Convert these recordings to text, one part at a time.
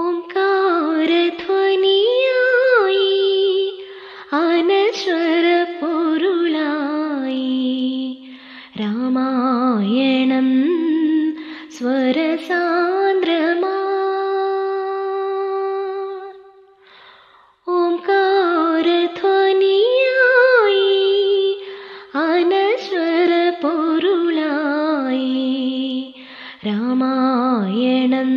ओङ्कार ध्वनि आई रामायणं स्वरसान्द्रमाङ्कारध्वनि आई आनश्वरपुरुणाय रामायणम्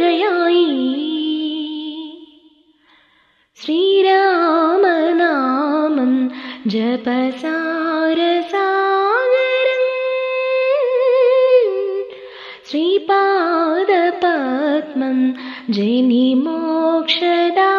श्रीरामनामं जपसारसागरम् श्रीपादपद्मं जनिमोक्षदा